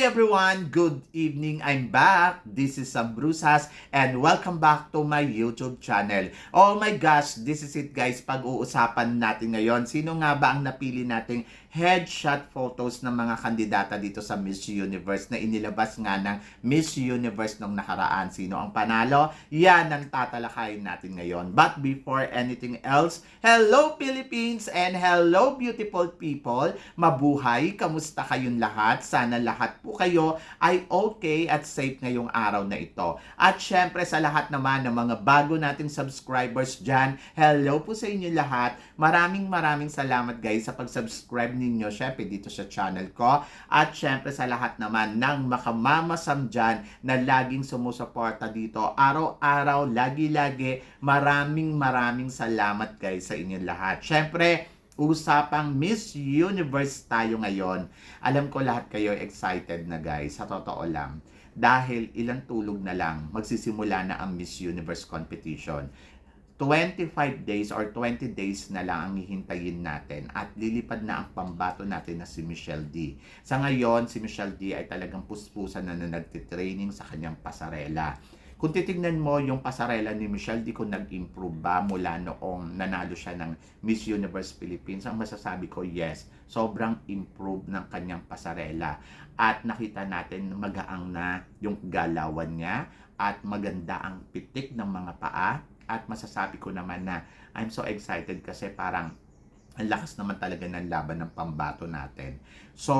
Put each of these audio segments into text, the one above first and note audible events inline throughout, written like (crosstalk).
Hi everyone! Good evening! I'm back. This is Sam Brusas and welcome back to my YouTube channel. Oh my gosh, this is it guys. Pag-uusapan natin ngayon, sino nga ba ang napili nating headshot photos ng mga kandidata dito sa Miss Universe na inilabas nga ng Miss Universe nung nakaraan. Sino ang panalo? Yan ang tatalakayin natin ngayon. But before anything else, hello Philippines and hello beautiful people. Mabuhay! Kamusta kayong lahat? Sana lahat po kayo ay okay at safe ngayong araw na ito. At syempre sa lahat naman ng mga bago nating subscribers dyan, hello po sa inyo lahat. Maraming maraming salamat guys sa pag-subscribe ninyo syempre dito sa channel ko. At syempre sa lahat naman ng makamamasam dyan na laging sumusuporta dito araw-araw, lagi-lagi. Maraming maraming salamat guys sa inyo lahat. Syempre, usapang Miss Universe tayo ngayon. Alam ko lahat kayo excited na guys, sa totoo lang. Dahil ilang tulog na lang, magsisimula na ang Miss Universe competition. 25 days or 20 days na lang ang hihintayin natin at lilipad na ang pambato natin na si Michelle D. Sa ngayon, si Michelle D ay talagang puspusan na na nagtitraining sa kanyang pasarela. Kung titignan mo yung pasarela ni Michelle D kung nag-improve ba mula noong nanalo siya ng Miss Universe Philippines, ang masasabi ko, yes, sobrang improve ng kanyang pasarela. At nakita natin magaang na yung galawan niya at maganda ang pitik ng mga paa at masasabi ko naman na I'm so excited kasi parang ang lakas naman talaga ng laban ng pambato natin. So,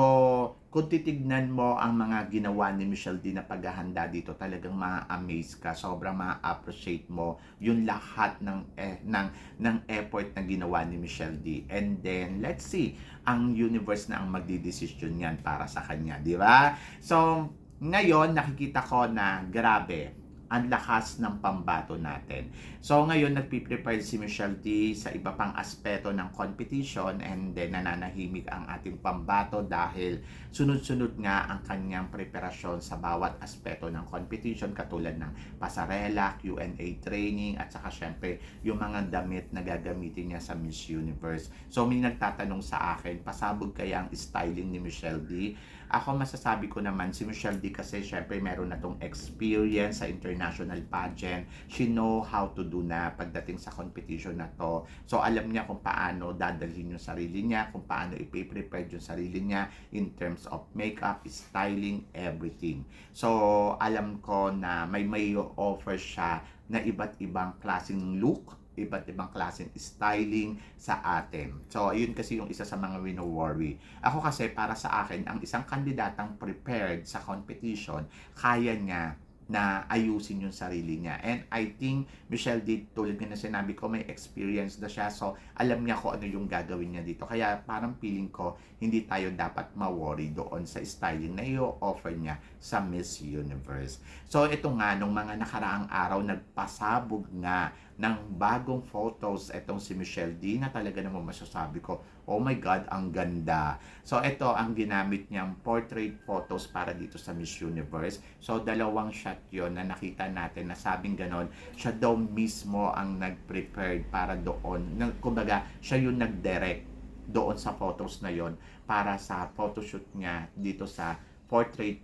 kung titignan mo ang mga ginawa ni Michelle D na paghahanda dito, talagang ma-amaze ka. Sobrang ma-appreciate mo yung lahat ng, eh, ng, ng effort na ginawa ni Michelle D. And then, let's see, ang universe na ang magdidesisyon yan para sa kanya, di ba? So, ngayon, nakikita ko na grabe, ang lakas ng pambato natin. So ngayon nagpi-prepare si Michelle D sa iba pang aspeto ng competition and then nananahimik ang ating pambato dahil sunod-sunod nga ang kanyang preparasyon sa bawat aspeto ng competition katulad ng pasarela, Q&A training at saka syempre yung mga damit na gagamitin niya sa Miss Universe. So may nagtatanong sa akin, pasabog kaya ang styling ni Michelle D? Ako masasabi ko naman si Michelle D kasi syempre meron na tong experience sa international pageant. She know how to do na pagdating sa competition na to. So alam niya kung paano dadalhin yung sarili niya, kung paano ipiprepare yung sarili niya in terms of makeup, styling, everything. So alam ko na may may offer siya na iba't ibang klaseng look iba't ibang klaseng styling sa atin. So, ayun kasi yung isa sa mga wino-worry. Ako kasi, para sa akin, ang isang kandidatang prepared sa competition, kaya niya na ayusin yung sarili niya. And I think Michelle did, tulad nga na sinabi ko, may experience na siya. So, alam niya kung ano yung gagawin niya dito. Kaya parang feeling ko, hindi tayo dapat ma-worry doon sa styling na i-offer niya sa Miss Universe. So, ito nga, nung mga nakaraang araw, nagpasabog nga ng bagong photos itong si Michelle D na talaga naman masasabi ko, oh my God, ang ganda. So, ito ang ginamit niyang portrait photos para dito sa Miss Universe. So, dalawang shot yon na nakita natin na sabing ganon, siya daw mismo ang nag-prepared para doon. Kumbaga, siya yung nag-direct doon sa photos na yon para sa photoshoot niya dito sa portrait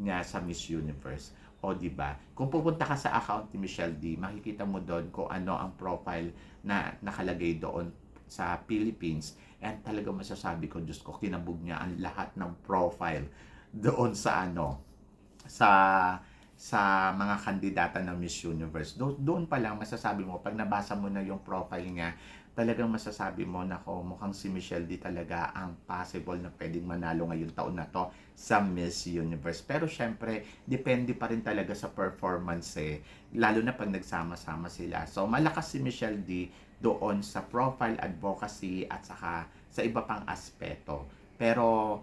niya sa Miss Universe. O, di ba? Kung pupunta ka sa account ni Michelle D, makikita mo doon kung ano ang profile na nakalagay doon sa Philippines. And talaga masasabi ko, Diyos ko, kinabog niya ang lahat ng profile doon sa ano, sa sa mga kandidata ng Miss Universe. Do, doon pa lang masasabi mo, pag nabasa mo na yung profile niya, talagang masasabi mo na ko mukhang si Michelle D talaga ang possible na pwedeng manalo ngayong taon na to sa Miss Universe. Pero syempre, depende pa rin talaga sa performance eh. Lalo na pag nagsama-sama sila. So, malakas si Michelle D doon sa profile advocacy at saka sa iba pang aspeto. Pero,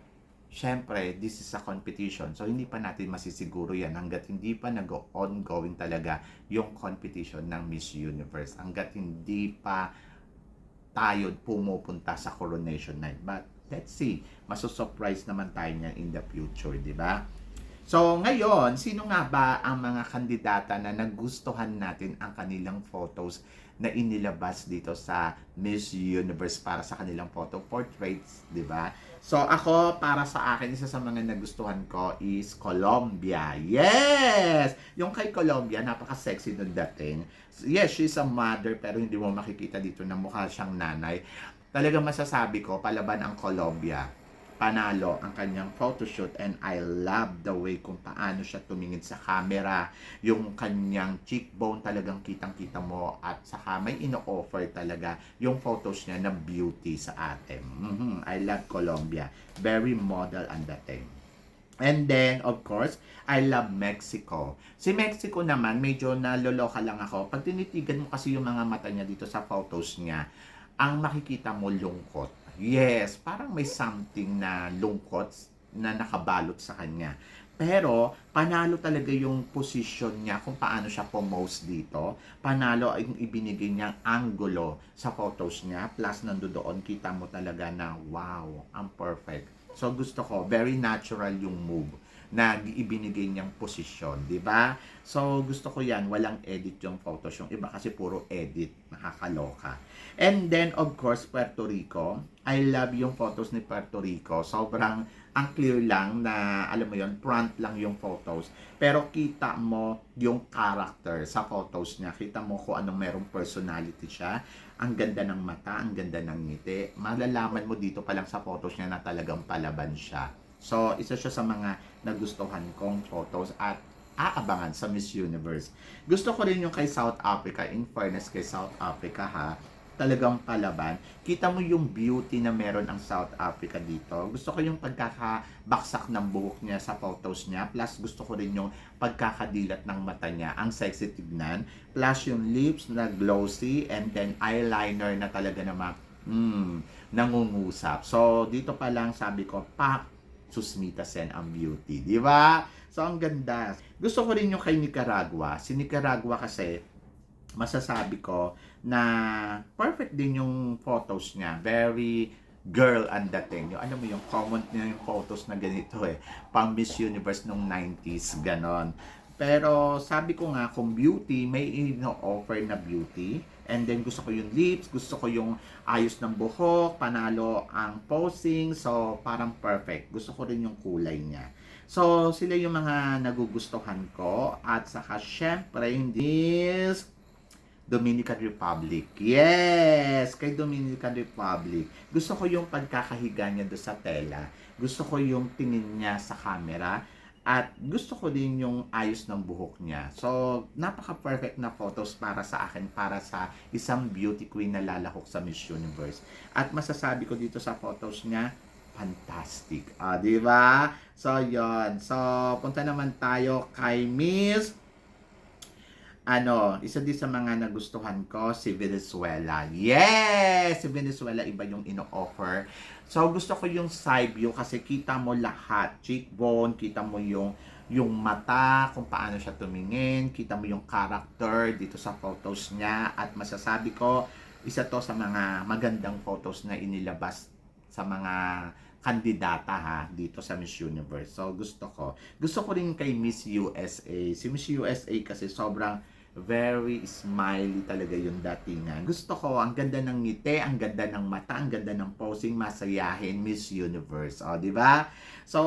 syempre, this is a competition. So, hindi pa natin masisiguro yan hanggat hindi pa nag-ongoing talaga yung competition ng Miss Universe. Hanggat hindi pa tayo pumupunta sa coronation night. But let's see, masosurprise naman tayo niyan in the future, di ba? So, ngayon, sino nga ba ang mga kandidata na nagustuhan natin ang kanilang photos na inilabas dito sa Miss Universe para sa kanilang photo portraits, di ba? So ako, para sa akin, isa sa mga nagustuhan ko is Colombia. Yes! Yung kay Colombia, napaka-sexy nung dating. Yes, she's a mother, pero hindi mo makikita dito na mukha siyang nanay. Talaga masasabi ko, palaban ang Colombia. Panalo ang kanyang photoshoot and I love the way kung paano siya tumingin sa camera. Yung kanyang cheekbone talagang kitang-kita mo at saka may ino-offer talaga yung photos niya ng beauty sa atin. Mhm, I love Colombia. Very model ang dating. And then, of course, I love Mexico. Si Mexico naman, medyo naloloka lang ako. Pag tinitigan mo kasi yung mga mata niya dito sa photos niya, ang makikita mo lungkot. Yes, parang may something na lungkot na nakabalot sa kanya. Pero, panalo talaga yung position niya kung paano siya pumose dito. Panalo yung ibinigay niyang angulo sa photos niya. Plus, nandoon, kita mo talaga na, wow, ang perfect. So, gusto ko, very natural yung move na ibinigay niyang posisyon, di ba? So, gusto ko yan, walang edit yung photos. Yung iba kasi puro edit, nakakaloka. And then, of course, Puerto Rico. I love yung photos ni Puerto Rico. Sobrang ang clear lang na, alam mo yon front lang yung photos. Pero kita mo yung character sa photos niya. Kita mo kung anong merong personality siya. Ang ganda ng mata, ang ganda ng ngiti. Malalaman mo dito pa lang sa photos niya na talagang palaban siya. So, isa siya sa mga nagustuhan kong photos at aabangan sa Miss Universe. Gusto ko rin yung kay South Africa. In fairness kay South Africa ha, talagang palaban. Kita mo yung beauty na meron ang South Africa dito. Gusto ko yung pagkakabaksak ng buhok niya sa photos niya. Plus, gusto ko rin yung pagkakadilat ng mata niya. Ang sexy tignan. Plus, yung lips na glossy and then eyeliner na talaga naman mm, nangungusap. So, dito pa lang sabi ko, pak, Susmita Sen ang beauty. Di ba? So, ang ganda. Gusto ko rin yung kay Nicaragua. Si Nicaragua kasi, masasabi ko na perfect din yung photos niya. Very girl ang dating. Yung, alam mo yung common niya yung photos na ganito eh. Pang Miss Universe nung 90s, ganon. Pero sabi ko nga, kung beauty, may ino-offer na beauty. And then gusto ko yung lips, gusto ko yung ayos ng buhok, panalo ang posing. So parang perfect. Gusto ko rin yung kulay niya. So sila yung mga nagugustuhan ko. At saka syempre, this Dominican Republic. Yes! Kay Dominican Republic. Gusto ko yung pagkakahiga niya doon sa tela. Gusto ko yung tingin niya sa camera. At gusto ko din yung ayos ng buhok niya. So, napaka-perfect na photos para sa akin, para sa isang beauty queen na lalahok sa Miss Universe. At masasabi ko dito sa photos niya, fantastic. Ah, di ba? So, yon So, punta naman tayo kay Miss ano, isa din sa mga nagustuhan ko, si Venezuela. Yes! Si Venezuela, iba yung ino-offer. So, gusto ko yung side view kasi kita mo lahat. Cheekbone, kita mo yung yung mata, kung paano siya tumingin, kita mo yung character dito sa photos niya at masasabi ko, isa to sa mga magandang photos na inilabas sa mga kandidata ha dito sa Miss Universe. So gusto ko. Gusto ko rin kay Miss USA. Si Miss USA kasi sobrang very smiley talaga yung datingan. Gusto ko, ang ganda ng ngiti, ang ganda ng mata, ang ganda ng posing, masayahin, Miss Universe. O, di ba? So,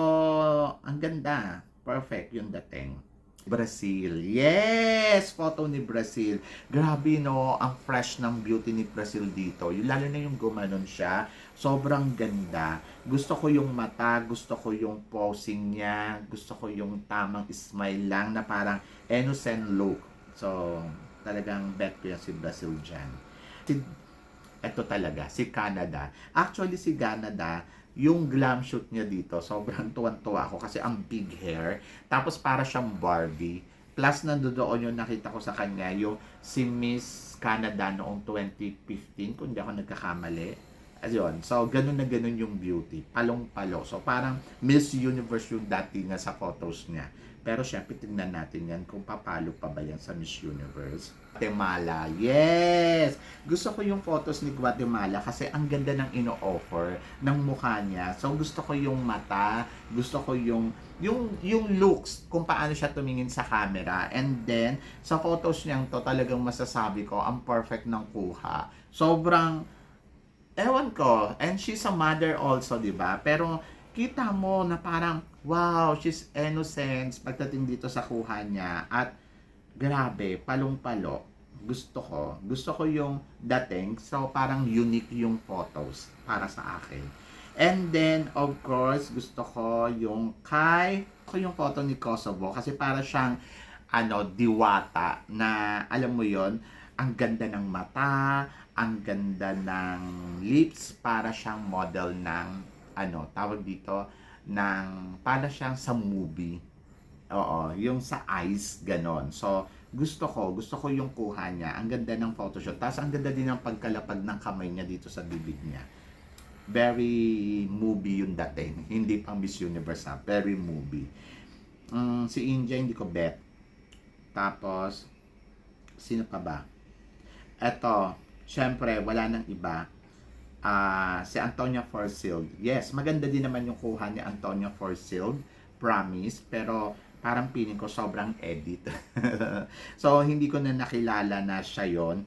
ang ganda. Perfect yung dating. Brazil. Yes! Photo ni Brazil. Grabe no, ang fresh ng beauty ni Brazil dito. Yung, lalo na yung gumanon siya. Sobrang ganda. Gusto ko yung mata, gusto ko yung posing niya, gusto ko yung tamang smile lang na parang innocent look. So, talagang bet ko yan si Brazil dyan. Si, eto talaga, si Canada. Actually, si Canada, yung glam shoot niya dito, sobrang tuwan-tuwa ako kasi ang big hair. Tapos para siyang Barbie. Plus, nandoon yung nakita ko sa kanya, yung si Miss Canada noong 2015, kung hindi ako nagkakamali. Ayun. So, ganun na ganun yung beauty. Palong-palo. So, parang Miss Universe yung dati nga sa photos niya. Pero syempre, tingnan natin yan kung papalo pa ba yan sa Miss Universe. Guatemala. Yes! Gusto ko yung photos ni Guatemala kasi ang ganda ng ino-offer ng mukha niya. So, gusto ko yung mata. Gusto ko yung yung yung looks kung paano siya tumingin sa camera and then sa photos niyang to talagang masasabi ko ang perfect ng kuha sobrang ewan ko, and she's a mother also, di ba? Pero kita mo na parang, wow, she's innocent pagdating dito sa kuha niya. At grabe, palong-palo. Gusto ko. Gusto ko yung dating. So, parang unique yung photos para sa akin. And then, of course, gusto ko yung kay, ko yung photo ni Kosovo kasi para siyang, ano, diwata na, alam mo yon ang ganda ng mata, ang ganda ng lips, para siyang model ng, ano, tawag dito, ng, para siyang sa movie. Oo, yung sa eyes, ganon. So, gusto ko, gusto ko yung kuha niya. Ang ganda ng photoshoot. Tapos, ang ganda din ng pagkalapag ng kamay niya dito sa bibig niya. Very movie yung dating. (laughs) Hindi pang Miss Universe ha. Very movie. Mm, si India, hindi ko bet. Tapos, sino pa ba? Eto, syempre, wala nang iba. Ah, si Antonia Forsyth. Yes, maganda din naman yung kuha ni Antonia Forsyth. Promise. Pero, parang feeling ko sobrang edit. (laughs) so, hindi ko na nakilala na siya yon.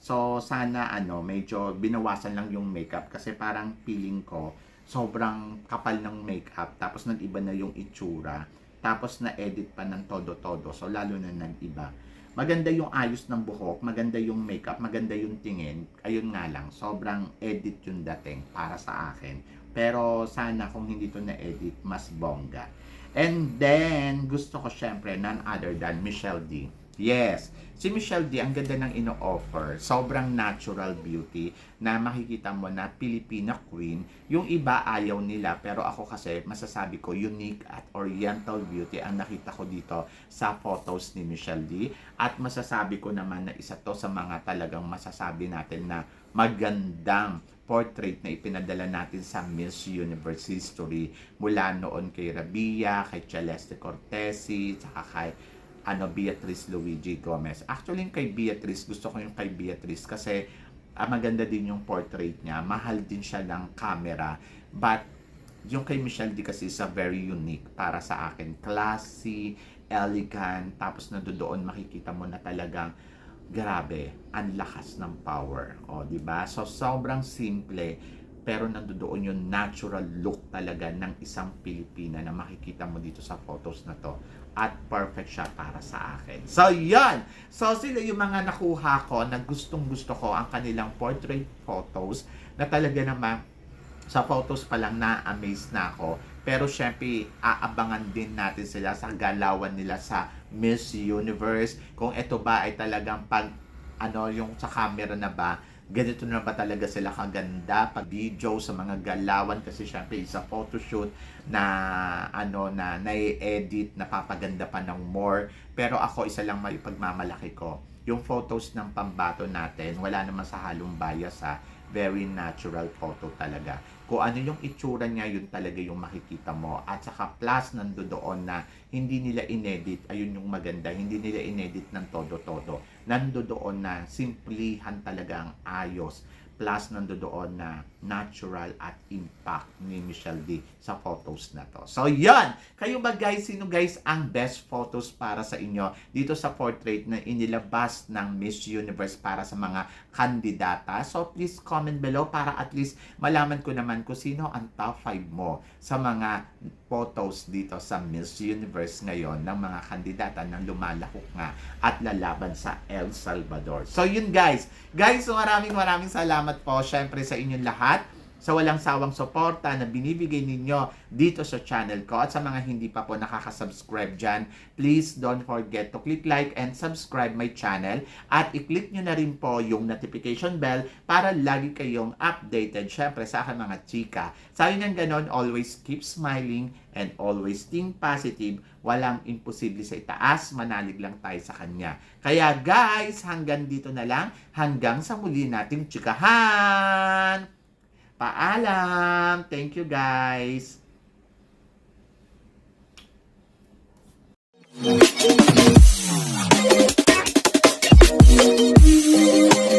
So, sana ano, medyo binawasan lang yung makeup kasi parang feeling ko sobrang kapal ng makeup tapos nag-iba na yung itsura tapos na-edit pa ng todo-todo so lalo na nag-iba maganda yung ayos ng buhok maganda yung makeup maganda yung tingin. Ayun nga lang sobrang edit yung dating para sa akin. Pero sana kung hindi to na-edit mas bongga. And then gusto ko syempre none other than Michelle D Yes, si Michelle D, ang ganda ng ino-offer. Sobrang natural beauty na makikita mo na Filipina queen. Yung iba ayaw nila, pero ako kasi masasabi ko unique at oriental beauty ang nakita ko dito sa photos ni Michelle D. At masasabi ko naman na isa to sa mga talagang masasabi natin na magandang portrait na ipinadala natin sa Miss Universe history mula noon kay Rabia, kay Celeste Cortesi, saka kay ano Beatrice Luigi Gomez. Actually, yung kay Beatrice, gusto ko yung kay Beatrice kasi ah, maganda din yung portrait niya. Mahal din siya ng camera. But yung kay Michelle D kasi is a very unique para sa akin. Classy, elegant, tapos nandoon makikita mo na talagang grabe, ang lakas ng power. O, di ba? So, sobrang simple pero nandoon yung natural look talaga ng isang Pilipina na makikita mo dito sa photos na to at perfect siya para sa akin. So, yan! So, sila yung mga nakuha ko na gustong gusto ko ang kanilang portrait photos na talaga naman sa photos pa lang na-amaze na ako. Pero syempre, aabangan din natin sila sa galawan nila sa Miss Universe. Kung ito ba ay talagang pag, ano, yung sa camera na ba, ganito na ba talaga sila kaganda pag video sa mga galawan? Kasi syempre isa photoshoot na ano na nai-edit napapaganda pa ng more. Pero ako isa lang may pagmamalaki ko. Yung photos ng pambato natin wala naman sa halong bias ha? Very natural photo talaga kung ano yung itsura niya, yun talaga yung makikita mo. At saka plus nandoon na hindi nila inedit, ayun yung maganda, hindi nila inedit ng todo-todo. Nandoon na simplihan talaga ang ayos plus nandoon na natural at impact ni Michelle D sa photos na to. So, yan! Kayo ba guys, sino guys ang best photos para sa inyo dito sa portrait na inilabas ng Miss Universe para sa mga kandidata? So, please comment below para at least malaman ko naman kung sino ang top 5 mo sa mga photos dito sa Miss Universe ngayon ng mga kandidata na lumalahok nga at lalaban sa El Salvador. So, yun guys. Guys, maraming maraming salamat po syempre sa inyong lahat sa walang sawang suporta na binibigay ninyo dito sa channel ko at sa mga hindi pa po nakaka-subscribe dyan, please don't forget to click like and subscribe my channel at i-click nyo na rin po yung notification bell para lagi kayong updated syempre sa akin mga chika. Sa inyo ganon, always keep smiling and always think positive. Walang imposible sa itaas, manalig lang tayo sa kanya. Kaya guys, hanggang dito na lang, hanggang sa muli nating chikahan! Paalam! Thank you guys! Thank you.